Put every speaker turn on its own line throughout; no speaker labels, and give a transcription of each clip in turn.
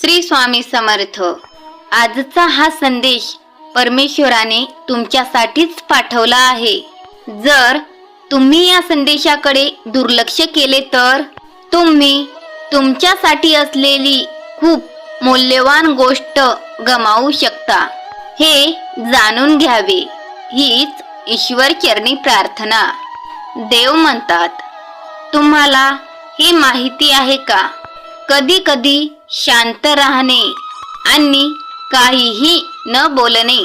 श्री स्वामी समर्थ. आजचा हा संदेश परमेश्वराने तुमच्यासाठीच पाठवला आहे. जर तुम्ही या संदेशाकडे दुर्लक्ष केले तर तुम्ही तुमच्यासाठी असलेली खूप मौल्यवान गोष्ट गमावू शकता. हे जाणून घ्यावे. हीच ईश्वर चरणी प्रार्थना. देव म्हणतात तुम्हाला हे माहिती आहे का? कधी कधी शांत राहणे आणि काहीही न बोलणे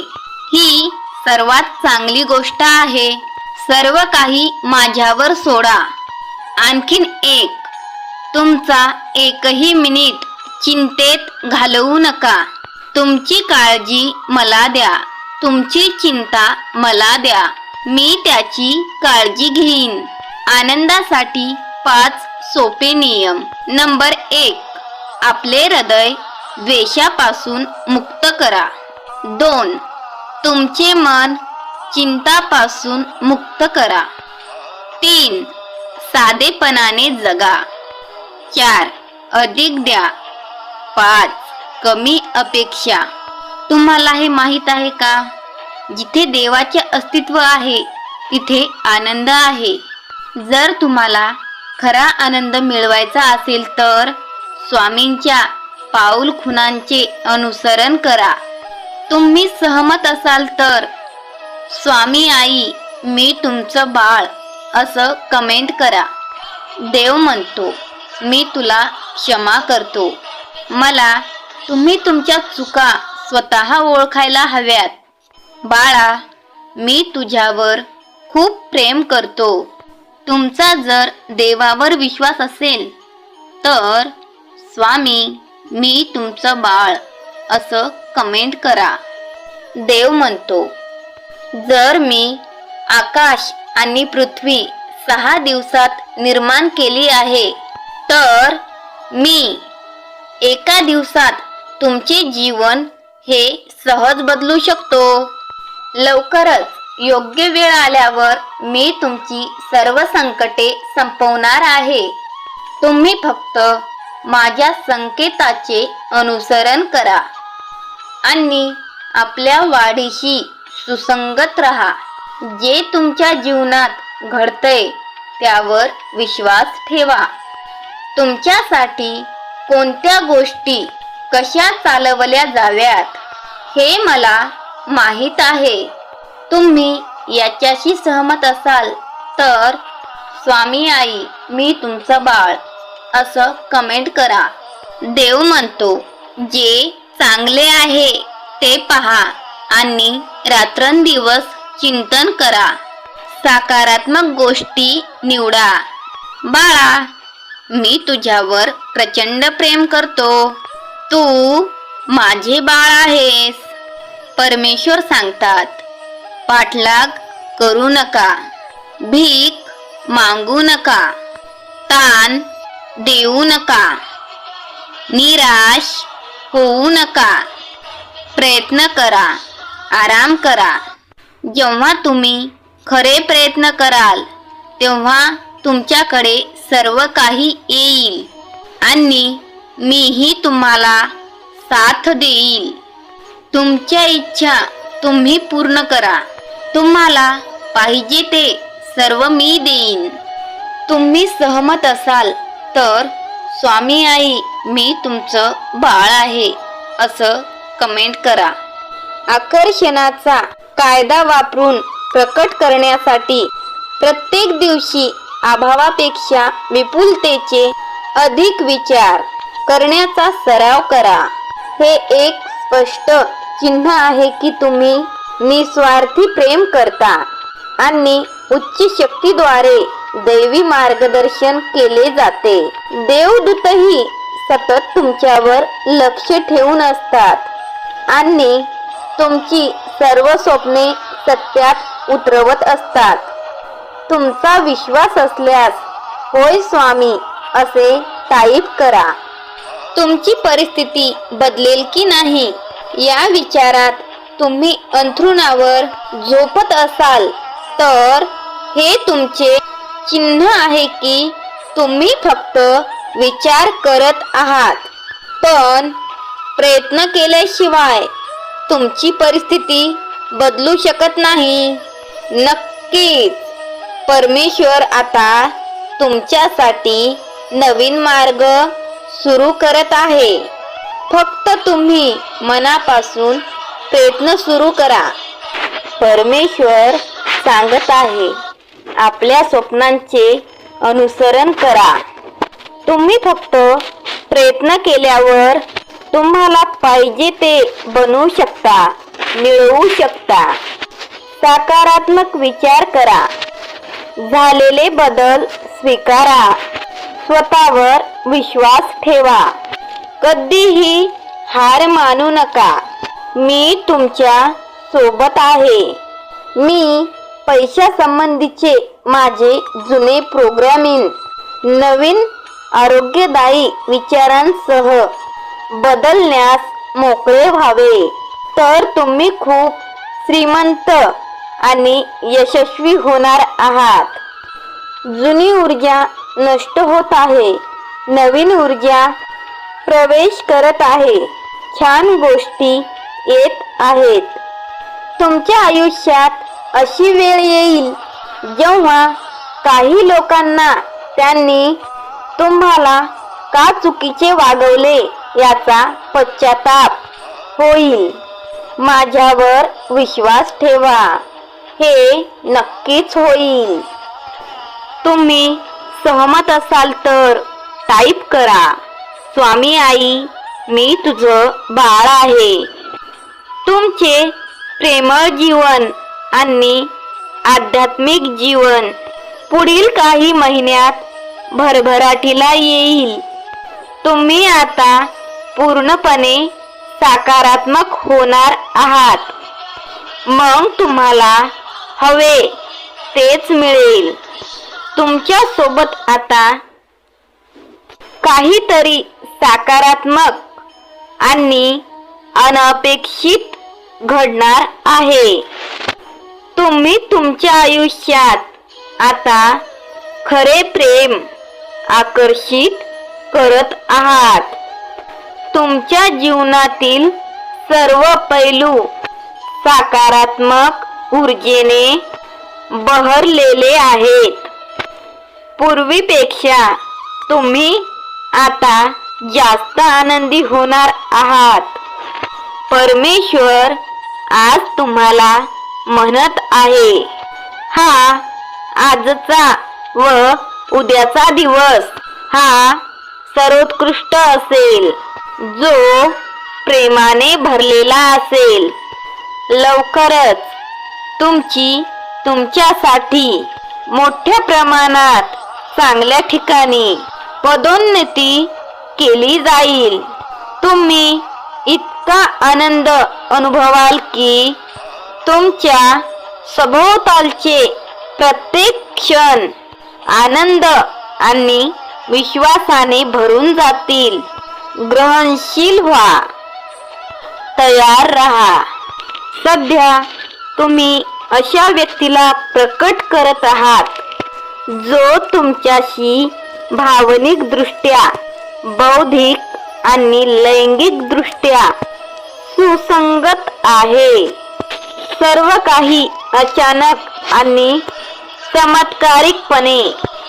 ही सर्वात चांगली गोष्ट आहे. सर्व काही माझ्यावर सोडा. आणखीन एक तुमचा एकही मिनिट चिंतेत घालवू नका. तुमची काळजी मला द्या. तुमची चिंता मला द्या. मी त्याची काळजी घेईन. आनंदासाठी पाच सोपे नियम. नंबर एक आपले हृदय द्वेषापासून मुक्त करा. दोन तुमचे मन चिंतापासून मुक्त करा. तीन साधेपणाने जगा. चार अधिक द्या. पाच कमी अपेक्षा. तुम्हाला हे माहीत आहे का? जिथे देवाचे अस्तित्व आहे तिथे आनंद आहे. जर तुम्हाला खरा आनंद मिळवायचा असेल तर स्वामींच्या पाऊल खुणांचे अनुसरण करा. तुम्ही सहमत असाल तर स्वामी आई मी तुमचं बाळ असं कमेंट करा. देव म्हणतो मी तुला क्षमा करतो. मला तुम्ही तुमच्या चुका स्वतः ओळखायला हव्यात. बाळा मी तुझ्यावर खूप प्रेम करतो. तुमचा जर देवावर विश्वास असेल तर स्वामी मी तुमचं बाळ असं कमेंट करा. देव म्हणतो जर मी आकाश आणि पृथ्वी सहा दिवसात निर्माण केली आहे तर मी एका दिवसात तुमचे जीवन हे सहज बदलू शकतो. लवकरच योग्य वेळ आल्यावर मी तुमची सर्व संकटे संपवणार आहे. तुम्ही फक्त माझ्या संकेताचे अनुसरण करा आणि आपल्या वाढीशी सुसंगत राहा. जे तुमच्या जीवनात घडतंय त्यावर विश्वास ठेवा. तुमच्यासाठी कोणत्या गोष्टी कशा चालवल्या जाव्यात हे मला माहीत आहे. तुम्ही याच्याशी सहमत असाल तर स्वामी आई मी तुमचं बाळ. असं कमेंट करा. देव म्हणतो जे चांगले आहे ते पहा आणि रात्रंदिवस चिंतन करा. सकारात्मक गोष्टी निवडा. बाळा मी तुझ्यावर प्रचंड प्रेम करतो. तू माझे बाळ आहेस. परमेश्वर सांगतात पाठलाग करू नका. भीक मागू नका. ताण देऊ नका. निराश होऊ नका. प्रयत्न करा. आराम करा. जेव्हा तुम्ही खरे प्रयत्न कराल तेव्हा तुमच्याकडे सर्व काही येईल आणि मीही तुम्हाला साथ देईल. तुमच्या इच्छा तुम्ही पूर्ण करा. तुम्हाला पाहिजे ते सर्व मी देईन. तुम्ही सहमत असाल तर स्वामी आई मी तुमचं बाळ आहे असं कमेंट करा. आकर्षणाचा कायदा वापरून प्रकट करण्यासाठी प्रत्येक दिवशी अभावापेक्षा विपुलतेचे अधिक विचार करण्याचा सराव करा. हे एक स्पष्ट चिन्ह आहे की तुम्ही निस्वार्थी प्रेम करता आणि उच्च शक्तीद्वारे दैवी मार्गदर्शन केले जाते. देवदूतही सतत तुमच्यावर लक्ष ठेवून असतात. आणि तुमची सर्व स्वप्ने सत्यात उतरवत असतात. तुमचा विश्वास असल्यास होय स्वामी असे टाईप करा. तुमची परिस्थिती बदलेल की नाही या विचारात तुम्ही अंथरुणावर झोपत असाल तर हे तुमचे चिन्ह आहे की तुम्ही फक्त विचार करत आहात. पण प्रयत्न केल्याशिवाय तुमची परिस्थिती बदलू शकत नाही. नक्कीच परमेश्वर आता तुमच्यासाठी नवीन मार्ग सुरू करत आहे. फक्त तुम्ही मनापासून प्रयत्न सुरू करा. परमेश्वर सांगत आहे आपल्या स्वप्नांचे अनुसरण करा. तुम्ही फक्त प्रयत्न केल्यावर तुम्हाला पाहिजे ते बनवू शकता मिळवू शकता. सकारात्मक विचार करा. झालेले बदल स्वीकारा. स्वतःवर विश्वास ठेवा. कधीही हार मानू नका. मी तुमच्यासोबत आहे. मी पैशासंबंधीचे माझे जुने प्रोग्रामिंग नवीन आरोग्यदायी विचारांसह बदलण्यास मोकळे व्हावे. तर तुम्ही खूप श्रीमंत आणि यशस्वी होणार आहात. जुनी ऊर्जा नष्ट होत आहे. नवीन ऊर्जा प्रवेश करत आहे. छान गोष्टी येत आहेत. तुमच्या आयुष्यात अशी वेळ येईल जेव्हा काही लोकांना त्यांनी तुम्हाला का चुकीचे वागवले याचा पश्चाताप होईल. माझ्यावर विश्वास ठेवा. हे नक्कीच होईल. तुम्ही सहमत असाल तर टाईप करा. स्वामी आई मी तुझं बाळ आहे. तुमचे प्रेमळ जीवन आणि आध्यात्मिक जीवन पुढील काही महिन्यात भरभराटीला येईल. तुम्ही आता पूर्णपणे सकारात्मक होणार आहात. मग तुम्हाला हवे तेच मिळेल. तुमच्यासोबत आता काहीतरी सकारात्मक आणि अनपेक्षित घडणार आहे. तुम्ही तुमच्या आयुष्यात आता खरे प्रेम आकर्षित करत आहात. तुमच्या जीवनातील सर्व पैलू सकारात्मक ऊर्जेने बहरलेले आहेत. पूर्वीपेक्षा तुम्ही आता जास्त आनंदी होणार आहात. परमेश्वर आज तुम्हाला म्हणत आहे. हा आजचा व उद्याचा दिवस. हा सर्वोत्कृष्ट असेल. जो प्रेमाने भरलेला असेल. लवकरच तुमची तुमच्यासाठी मोठ्या प्रमाणात चांगल्या ठिकाणी पदोन्नती केली जाईल. तुम्ही इतका आनंद अनुभवाल की तुमच्या सभोवतालचे प्रत्येक क्षण आनंद आणि विश्वासाने भरून जातील. ग्रहणशील व्हा. तयार राहा. सध्या तुम्ही अशा व्यक्तीला प्रकट करत आहात जो तुमच्याशी भावनिक दृष्ट्या बौद्धिक आणि लैंगिक दृष्ट्या सुसंगत आहे. सर्व काही अचानक आणि चमत्कारिकपणे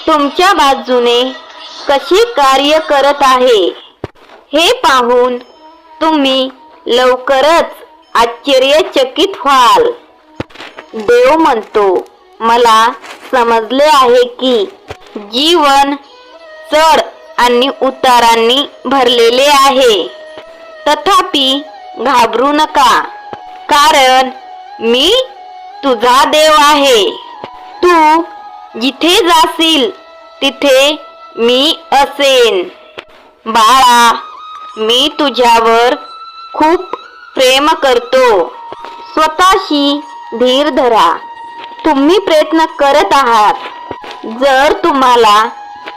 तुमच्या बाजूने कशी कार्य करत आहे हे पाहून तुम्ही लवकरच आश्चर्यचकित व्हाल. देव म्हणतो मला समजले आहे की जीवन चढ आणि उतारांनी भरलेले आहे. तथापि घाबरू नका कारण मी तुझा देव आहे. तू जिथे जाशील तिथे मी असेन. बाळा मी तुझ्यावर खूप प्रेम करतो. स्वतःशी धीर धरा. तुम्ही प्रयत्न करत आहात. जर तुम्हाला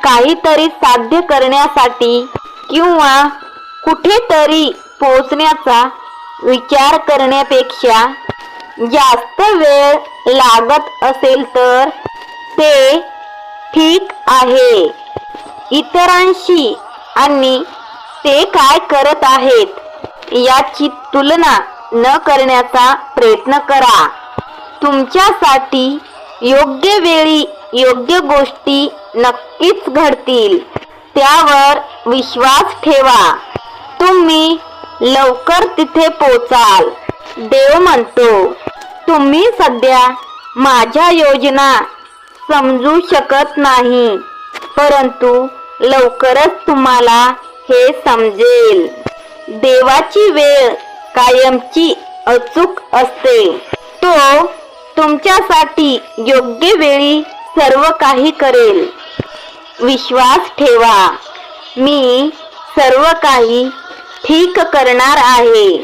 काहीतरी साध्य करण्यासाठी किंवा कुठेतरी पोहोचण्याचा विचार करण्यापेक्षा जास्त वेळ लागत असेल तर ते ठीक आहे. इतरांशी आणि ते काय करत आहेत याची तुलना न करण्याचा प्रयत्न करा. तुमच्यासाठी योग्य वेळी योग्य गोष्टी नक्कीच घडतील. त्यावर विश्वास ठेवा. तुम्ही लवकर तिथे पोचाल. देव म्हणतो तुम्ही सध्या माझ्या योजना समजू शकत नाही परंतु लवकरच तुम्हाला हे समजेल. देवाची वेळ कायमची अचूक असते. तो तुमच्यासाठी योग्य वेळी सर्व काही करेल. विश्वास ठेवा. मी सर्व काही ठीक करणार आहे.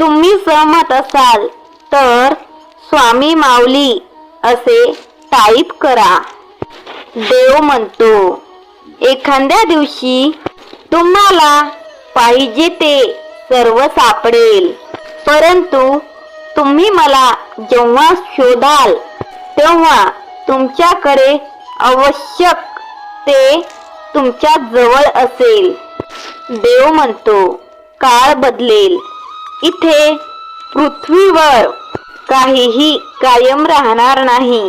तुम्ही सहमत असाल. तर स्वामी माऊली असे टाईप करा. देव म्हणतो एखाद्या दिवशी तुम्हाला पाहिजे ते सर्व सापडेल. परंतु तुम्ही मला जेव्हा शोधाल तेव्हा तुमच्याकडे आवश्यक ते तुमच्या जवळ असेल. देव म्हणतो काळ बदलेल. इथे पृथ्वीवर काहीही कायम राहणार नाही.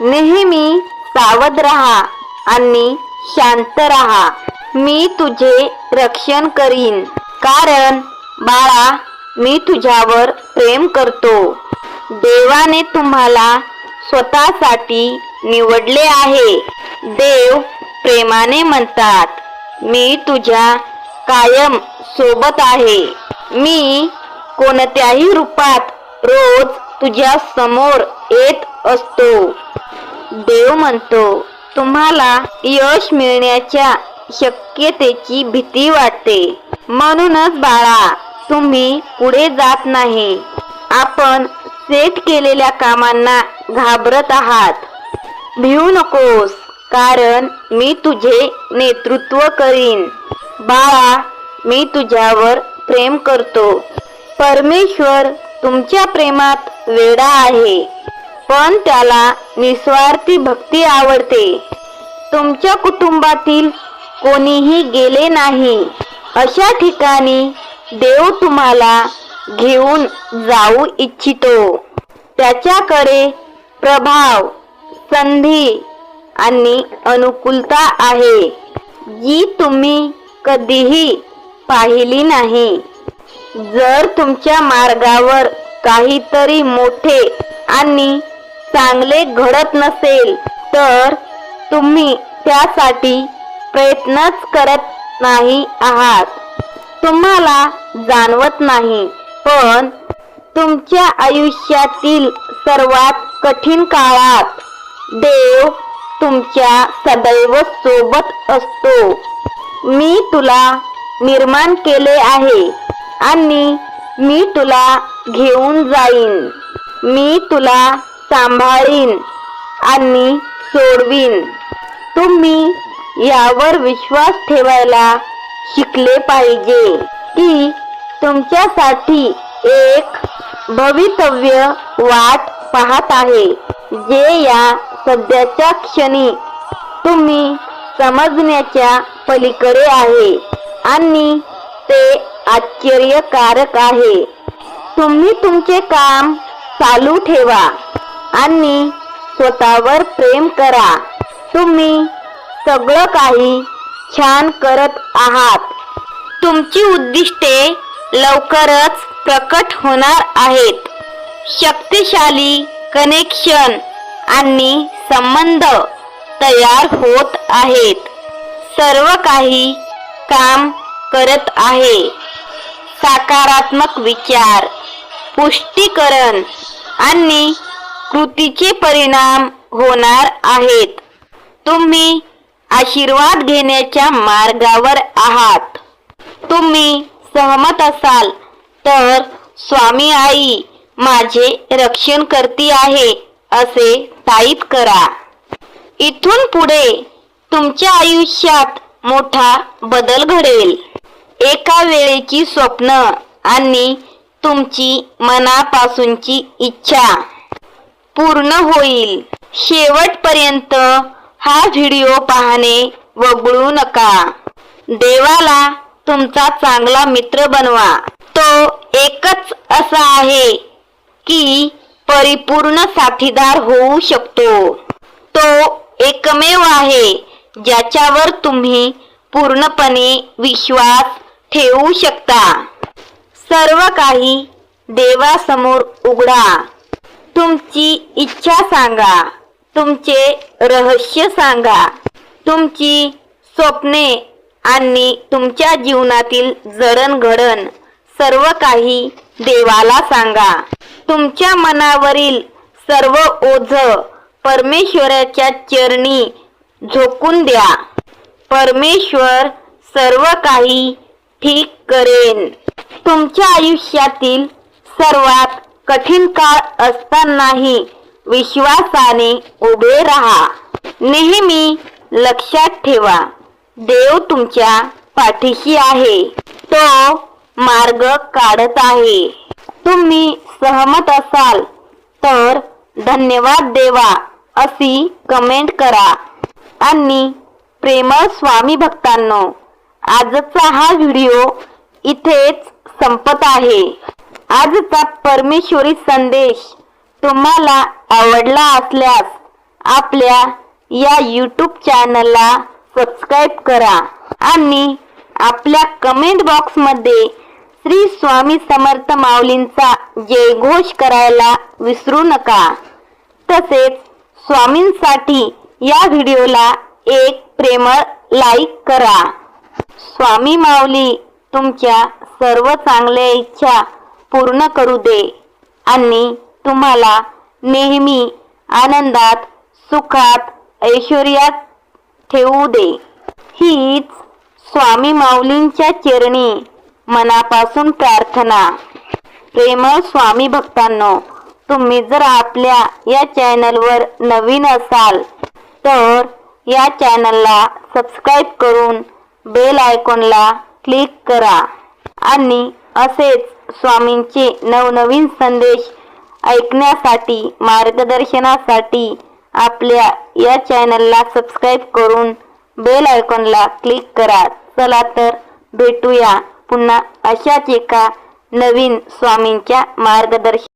नेहमी सावध राहा आणि शांत राहा. मी तुझे रक्षण करीन. कारण बाळा मी तुझ्यावर प्रेम करतो. देवाने तुम्हाला स्वतःसाठी निवडले आहे. देव प्रेमाने म्हणतात मी तुझ्या कायम सोबत आहे. मी कोणत्याही रूपात रोज तुझ्या समोर येत असतो. देव म्हणतो तुम्हाला यश मिळण्याच्या शक्यतेची भीती वाटते. म्हणूनच बाळा तुम्ही पुढे जात नाही. आपण सेट केलेल्या कामांना घाबरत आहात. भिवू नकोस कारण मी तुझे नेतृत्व करीन. बाळा मी तुझ्यावर प्रेम करतो. परमेश्वर तुमच्या प्रेमात वेडा आहे. पण त्याला निस्वार्थी भक्ती आवडते. तुमच्या कुटुंबातील कोणीही गेले नाही. अशा ठिकाणी देव तुम्हाला घेऊन जाऊ इच्छितो. त्याच्याकडे प्रभाव संधी आणि अनुकूलता आहे. जी तुम्ही कधीही पाहिली नाही. जर तुमच्या मार्गावर काहीतरी मोठे आणि चांगले घडत नसेल तर तुम्ही त्यासाठी प्रयत्नच करत नाही आहात. तुम्हाला जाणवत नाही पण तुमच्या आयुष्यातील सर्वात कठीण काळात देव तुमच्या सदैव सोबत असतो. मी तुला निर्माण केले आहे आणि मी तुला घेऊन जाईन. मी तुला सांभाळीन आणि सोडवीन. तुम्ही यावर विश्वास ठेवायला शिकले पाहिजे की तुमच्यासाठी एक भवितव्य वाट पाहत आहे जे या सध्याच्या क्षणी तुम्ही समजण्याच्या पलीकडे आहे आणि ते आश्चर्यकारक आहे. तुम्ही तुमचे काम चालू ठेवा आणि स्वतःवर प्रेम करा. तुम्ही सगळं काही छान करत आहात. तुमची उद्दिष्टे लवकरच प्रकट होणार आहेत. शक्तिशाली कनेक्शन आणि संबंध तयार होत आहेत. सर्व काही काम करत आहे. सकारात्मक विचार पुष्टीकरण आणि कृतीचे परिणाम होणार आहेत. तुम्ही आशीर्वाद घेण्याच्या मार्गावर आहात. तुम्ही सहमत असाल तर स्वामी आई माझे रक्षण करती आहे असे टाईप करा. इथून पुढे तुमच्या आयुष्यात मोठा बदल घडेल. एका वेळेची स्वप्न आणि तुमची मनापासूनची इच्छा पूर्ण होईल. शेवटपर्यंत हा व्हिडिओ पाहणे वगळू नका. देवाला तुमचा चांगला मित्र बनवा. तो एकच असा आहे की परिपूर्ण साथीदार होऊ शकतो. तो एकमेव आहे ज्याच्यावर तुम्ही पूर्णपणे विश्वास ठेवू शकता. सर्व काही देवासमोर उघडा. तुमची इच्छा सांगा. तुमचे रहस्य सांगा. तुमची स्वप्ने आणि तुमच्या जीवनातील जडणघडण सर्व काही देवाला सांगा. तुमच्या मनावरील सर्व ओझ परमेश्वराच्या चरणी झोकून द्या. परमेश्वर सर्व काही ठीक करेन. तुमच्या आयुष्यातील सर्वात कठीण काळ असतानाही विश्वासाने उभे राहा. नेहमी लक्षात ठेवा देव तुमच्या पाठीशी आहे. तो मार्ग काढत आहे. तुम्ही सहमत असाल तर धन्यवाद देवा अशी कमेंट करा. आणि प्रेमळ स्वामी भक्तांनो आजचा हा व्हिडिओ इथेच संपत आहे. आजचा परमेश्वरी संदेश तुम्हाला आवडला असल्यास आपल्या या यूट्यूब चॅनलला सबस्क्राईब करा आणि आपल्या कमेंट बॉक्समध्ये श्री स्वामी समर्थ माऊलींचा जयघोष करायला विसरू नका. तसेच स्वामींसाठी या व्हिडिओला एक प्रेमळ लाईक करा. स्वामी माऊली तुमच्या सर्व चांगल्या इच्छा पूर्ण करू दे आणि तुम्हाला नेहमी आनंदात सुखात ऐश्वर्यात ठेवू दे. हीच स्वामी माऊलींच्या चरणी मनापासून प्रार्थना. प्रेमळ स्वामी भक्तांनो तुम्ही जर आपल्या या चॅनलवर नवीन असाल तर या चॅनलला सबस्क्राईब करून बेल आयकॉनला क्लिक करा आणि असेच स्वामींचे नवनवीन संदेश ऐकण्यासाठी मार्गदर्शनासाठी आपल्या या चॅनलला सबस्क्राईब करून बेल आयकॉनला क्लिक करा. चला तर भेटूया पुन्हा अशाच एका नवीन स्वामींच्या मार्गदर्शन